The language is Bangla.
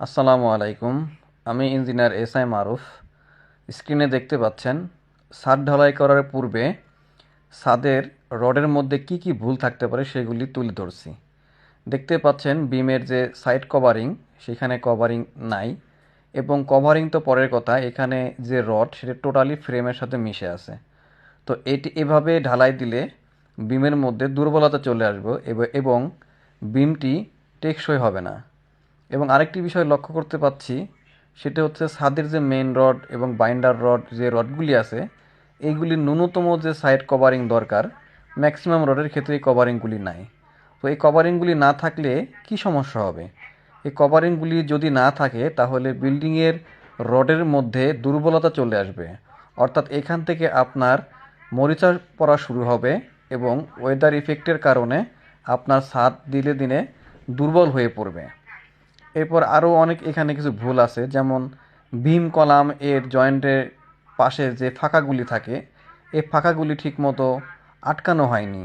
আসসালামু আলাইকুম। আমি ইঞ্জিনিয়ার এস আই মারুফ। স্ক্রিনে দেখতে পাচ্ছেন ছাদ ঢালাই করার পূর্বে ছাদের রডের মধ্যে কি কি ভুল থাকতে পারে সেগুলি তুলে ধরছি। দেখতে পাচ্ছেন, বিমের যে সাইড কভারিং, সেখানে কভারিং নাই এবং কভারিং তো পরের কথা, এখানে যে রড, সেটা টোটালি ফ্রেমের সাথে মিশে আছে। তো এটি এভাবে ঢালাই দিলে বিমের মধ্যে দুর্বলতা চলে আসবে এব- এবং বিমটি টেকসই হবে না। এবং আরেকটি বিষয় লক্ষ্য করতে পাচ্ছি, সেটা হচ্ছে ছাদের যে মেইন রড এবং বাইন্ডার রড যে রডগুলি আছে, এইগুলি ন্যূনতম যে সাইড কভারিং দরকার ম্যাক্সিমাম রডের ক্ষেত্রে এই কভারিংগুলি নাই। তো এই কভারিংগুলি না থাকলে কি সমস্যা হবে? এই কভারিংগুলি যদি না থাকে, তাহলে বিল্ডিংয়ের রডের মধ্যে দুর্বলতা চলে আসবে। অর্থাৎ এখান থেকে আপনার মরিচা পড়া শুরু হবে এবং ওয়েদার ইফেক্টের কারণে আপনার ছাদ দিনে দিনে দুর্বল হয়ে পড়বে। এরপর আরও অনেক এখানে কিছু ভুল আছে, যেমন ভীম কলাম এর জয়েন্টের পাশে যে ফাঁকাগুলি থাকে এই ফাঁকাগুলি ঠিকমতো আটকানো হয়নি।